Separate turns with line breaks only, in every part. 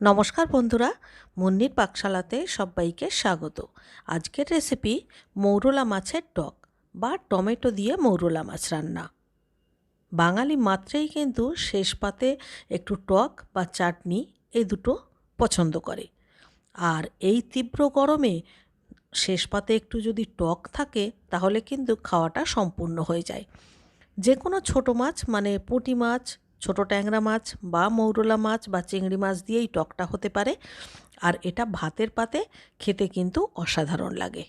নমস্কার বন্ধুরা, মুন্নির পাকশালাতে সবাইকে স্বাগত। আজকের রেসিপি মৌরলা মাছের টক বা টমেটো দিয়ে মৌরলা মাছ রান্না। বাঙালি মাত্রেই কিন্তু শেষ পাতে একটু টক বা চাটনি এই দুটো পছন্দ করে। আর এই তীব্র গরমে শেষ পাতে একটু যদি টক থাকে, তাহলে কিন্তু খাওয়াটা সম্পূর্ণ হয়ে যায়। যে কোনো ছোটো মাছ মানে পুঁটি মাছ ছোট ট্যাংরা মাছ বা মৌরলা মাছ বা চিংড়ি মাছ দিয়েই টকটা হতে পারে। আর এটা ভাতের পাতে খেতে কিন্তু অসাধারণ লাগে।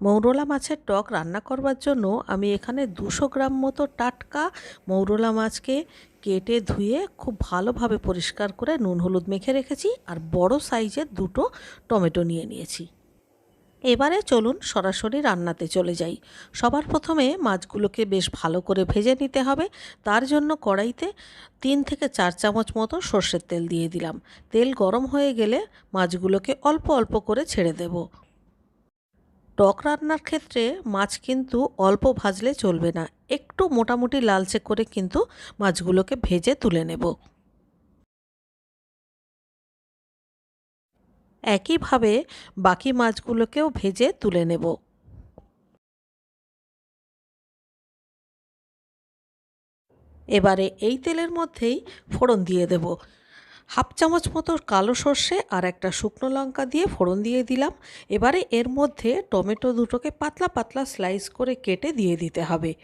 মৌরলা মাছের টক রান্না করবার জন্য আমি এখানে দুশো গ্রাম মতো টাটকা মৌরলা মাছকে কেটে ধুয়ে খুব ভালোভাবে পরিষ্কার করে নুন, হলুদ মেখে রেখেছি। আর বড় সাইজের দুটো টমেটো নিয়ে নিয়েছি। এবারে চলুন সরাসরি রান্নাতে চলে যাই। সবার প্রথমে মাছগুলোকে বেশ ভালো করে ভেজে নিতে হবে। তার জন্য কড়াইতে তিন থেকে চার চামচ মতো সর্ষের তেল দিয়ে দিলাম। তেল গরম হয়ে গেলে মাছগুলোকে অল্প অল্প করে ছেড়ে দেব। টক রান্নার ক্ষেত্রে মাছ কিন্তু অল্প ভাজলে চলবে না। একটু মোটামুটি লালচে করে কিন্তু মাছগুলোকে ভেজে তুলে নেব। একইভাবে বাকি মাছগুলোকেও ভেজে তুলে নেব। এবারে এই তেলের মধ্যেই ফোড়ন দিয়ে দেব। হাফ চামচ মতো কালো সর্ষে আর একটা শুকনো লঙ্কা দিয়ে ফোড়ন দিয়ে দিলাম। এবারে এর মধ্যে টমেটো দুটোকে পাতলা পাতলা স্লাইস করে কেটে দিয়ে দিতে হবে।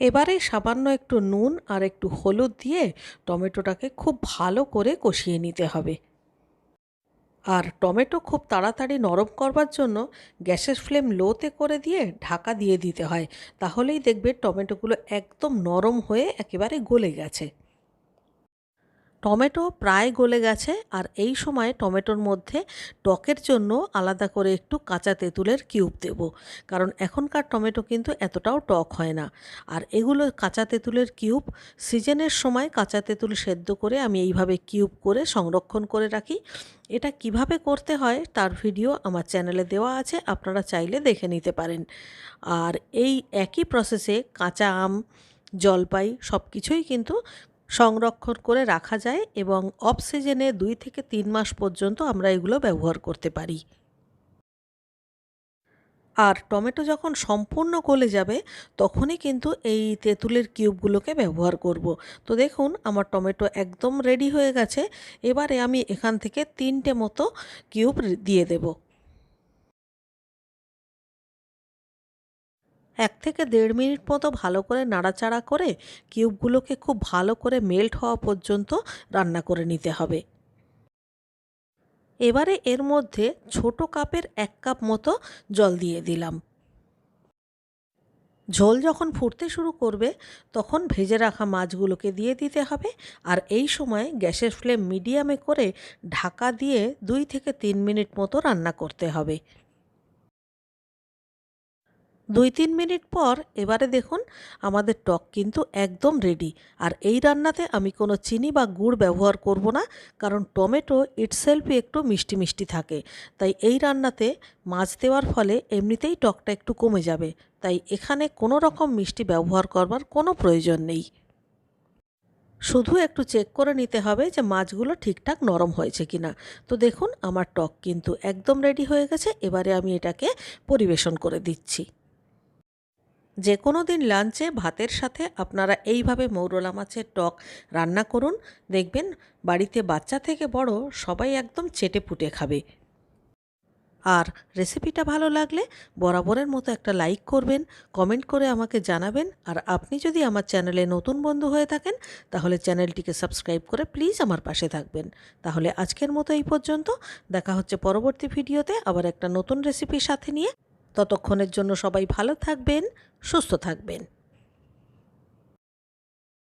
এবারে সামান্য একটু নুন আর একটু হলুদ দিয়ে টমেটোটাকে খুব ভালো করে কষিয়ে নিতে হবে। আর টমেটো খুব তাড়াতাড়ি নরম করবার জন্য গ্যাসের ফ্লেম লোতে করে দিয়ে ঢাকা দিয়ে দিতে হয়। তাহলেই দেখবে টমেটোগুলো একদম নরম হয়ে একেবারে গলে গেছে। টমেটো প্রায় গলে গেছে আর এই সময় টমেটোর মধ্যে টকের জন্য আলাদা করে একটু কাঁচা তেঁতুলের কিউব দেব। কারণ এখনকার টমেটো কিন্তু এতটাও টক হয় না। আর এগুলো কাঁচা তেঁতুলের কিউব, সিজনের সময় কাঁচা তেঁতুল সেদ্ধ করে আমি এইভাবে কিউব করে সংরক্ষণ করে রাখি। এটা কীভাবে করতে হয় তার ভিডিও আমার চ্যানেলে দেওয়া আছে, আপনারা চাইলে দেখে নিতে পারেন। আর এই একই প্রসেসে কাঁচা আম, জলপাই সব কিছুই কিন্তু সংরক্ষণ করে রাখা যায় এবং অফ সিজনে দুই থেকে তিন মাস পর্যন্ত আমরা এগুলো ব্যবহার করতে পারি। আর টমেটো যখন সম্পূর্ণ গলে যাবে, তখনই কিন্তু এই তেঁতুলের কিউবগুলোকে ব্যবহার করব। তো দেখুন, আমার টমেটো একদম রেডি হয়ে গেছে। এবারে আমি এখান থেকে তিনটে মতো কিউব দিয়ে দেবো। এক থেকে দেড় মিনিট মতো ভালো করে নাড়াচাড়া করে কিউবগুলোকে খুব ভালো করে মেল্ট হওয়া পর্যন্ত রান্না করে নিতে হবে। এবারে এর মধ্যে ছোট কাপের এক কাপ মতো জল দিয়ে দিলাম। ঝোল যখন ফুটতে শুরু করবে, তখন ভেজে রাখা মাছগুলোকে দিয়ে দিতে হবে আর এই সময় গ্যাসের ফ্লেম মিডিয়ামে করে ঢাকা দিয়ে দুই থেকে তিন মিনিট মতো রান্না করতে হবে। দুই তিন মিনিট পর এবারে দেখুন আমাদের টক কিন্তু একদম রেডি আর এই রান্নাতে আমি কোনো চিনি বা গুড় ব্যবহার করব না, কারণ টমেটো ইটসেলফই একটু মিষ্টি মিষ্টি থাকে। তাই এই রান্নাতে মাছ দেওয়ার ফলে এমনিতেই টকটা একটু কমে যাবে। তাই এখানে কোনো রকম মিষ্টি ব্যবহার করবার কোনো প্রয়োজন নেই। শুধু একটু চেক করে নিতে হবে যে মাছগুলো ঠিকঠাক নরম হয়েছে কিনা। তো দেখুন আমার টক কিন্তু একদম রেডি হয়ে গেছে। এবারে আমি এটাকে পরিবেশন করে দিচ্ছি। যে কোনো দিন লাঞ্চে ভাতের সাথে আপনারা এইভাবে মৌরলা মাছের টক রান্না করুন। দেখবেন বাড়িতে বাচ্চা থেকে বড় সবাই একদম চেটে পুটে খাবে। আর রেসিপিটা ভালো লাগলে বরাবরের মতো একটা লাইক করবেন, কমেন্ট করে আমাকে জানাবেন। আর আপনি যদি আমার চ্যানেলে নতুন বন্ধু হয়ে থাকেন, তাহলে চ্যানেলটিকে সাবস্ক্রাইব করে প্লিজ আমার পাশে থাকবেন। তাহলে আজকের মতো এই পর্যন্ত। দেখা হচ্ছে পরবর্তী ভিডিওতে আবার একটা নতুন রেসিপির সাথে নিয়ে। ততক্ষণের জন্য সবাই ভালো থাকবেন সুস্থ থাকবেন।